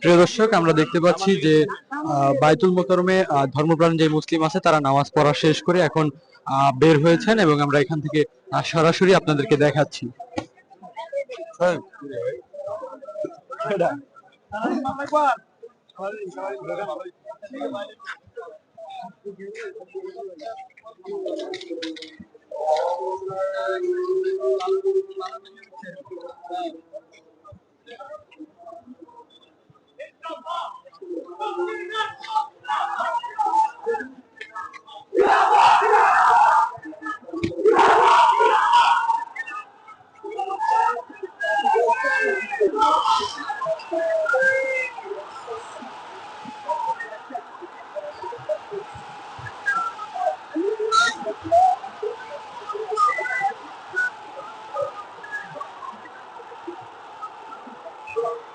প্রিয় দর্শক, আমরা দেখতে পাচ্ছি যে বাইতুল মোকারমে ধর্মপ্রাণ যে মুসলিম আছে, তারা নামাজ পড়া শেষ করে এখন বের হয়েছেন এবং আমরা এখান থেকে সরাসরি আপনাদেরকে দেখাচ্ছি। Sure.